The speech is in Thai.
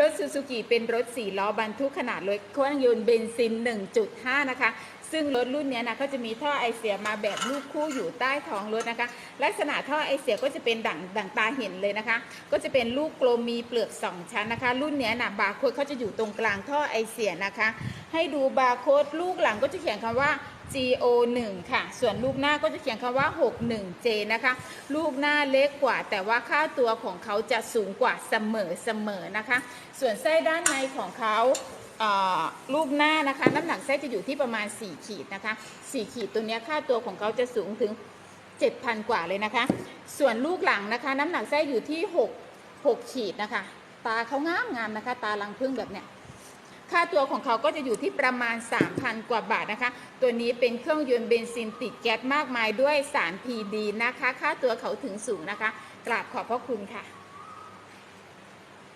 รถซูซูกิเป็นรถสี่ล้อบรรทุกขนาดรถเครื่องยนต์เบนซิน 1.5 นะคะ ซึ่งรถรุ่นนี้นะก็จะมีท่อไอเสียมาแบบลูกคู่อยู่ใต้ท้องรถนะคะ ลักษณะท่อไอเสียก็จะเป็นดั่งดั่งตาเห็นเลยนะคะ ก็จะเป็นลูกกลมมีเปลือก 2 ชั้นนะคะ รุ่นนี้นะบาร์โค้ดเขาจะอยู่ตรงกลางท่อไอเสียนะคะ ให้ดูบาร์โค้ดลูกหลังก็จะเขียนคำว่า GO1 ค่ะ ส่วนลูกหน้าก็จะเขียนคำว่า 61J นะคะ ลูกหน้าเล็กกว่า แต่ว่าค่าตัวของเขาจะสูงกว่าเสมอเสมอนะคะ ส่วนไส้ด้านในของเขาลูกหน้านะคะน้ำหนักไส้จะอยู่ที่ประมาณ 4 ขีดนะคะ 4 ขีดตัวนี้ค่าตัวของเขาจะสูงถึง 7,000 กว่าเลยนะคะ ส่วนลูกหลังนะคะ น้ำหนักไส้อยู่ที่ 6 6 ขีดนะคะ ตาเขางามงามนะคะ ตาลังพึ่งแบบเนี้ย ค่าตัวของเขาก็จะอยู่ที่ประมาณ 3,000 กว่าบาทนะคะ ตัวนี้เป็นเครื่องยนต์เบนซินติดแก๊สมากมายด้วยสารพีดีนะคะ ค่าตัวเขาถึงสูงนะคะ กราบขอบพระคุณค่ะ